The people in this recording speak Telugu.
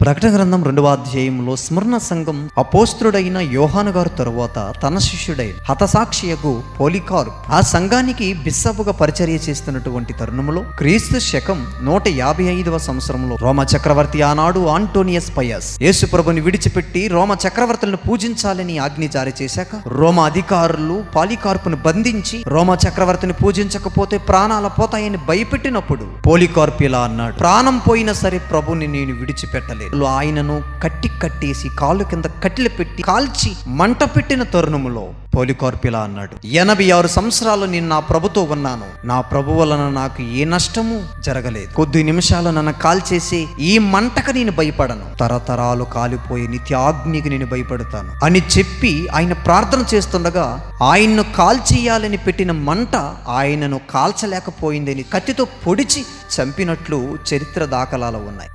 ప్రకటన గ్రంథం రెండవ అధ్యాయంలో స్మరణ సంఘం అపోస్త్రుడైన యోహాను గారు తరువాత తన శిష్యుడైన హతసాక్షియకు పోలికారు. ఆ సంఘానికి బిస్సపుగా పరిచర్య చేస్తున్నటువంటి తరుణములో క్రీస్తు శకం నూట యాభై ఐదవ సంవత్సరంలో రోమ చక్రవర్తి ఆనాడు ఆంటోనియస్ పయస్. యేసు ప్రభుని విడిచిపెట్టి రోమ చక్రవర్తులను పూజించాలని ఆజ్ఞ జారీ చేశాక రోమ అధికారులు పాలికార్పును బంధించి రోమ చక్రవర్తిని పూజించకపోతే ప్రాణాల పోతాయని భయపెట్టినప్పుడు పోలికార్పు ఇలా అన్నాడు. ప్రాణం పోయినా సరే ప్రభుని నేను విడిచిపెట్టలేదు ఆయనను కట్టి కట్టేసి కాళ్ళు కింద కట్టెలు పెట్టి కాల్చి మంట పెట్టిన తరుణములో పోలికార్పిలా అన్నాడు ఎనభై ఆరు సంవత్సరాలు నేను నా ప్రభుతో ఉన్నాను. నా ప్రభు వలన నాకు ఏ నష్టము జరగలేదు. కొద్ది నిమిషాలు నన్ను కాల్చేసి ఈ మంటకు నేను భయపడను. తరతరాలు కాలిపోయే నిత్యాగ్నికి నేను భయపడతాను. అని చెప్పి ఆయన ప్రార్థన చేస్తుండగా ఆయన్ను కాల్చేయాలని పెట్టిన మంట ఆయనను కాల్చలేకపోయిందని కత్తితో పొడిచి చంపినట్లు చరిత్ర దాఖలాలు ఉన్నాయి.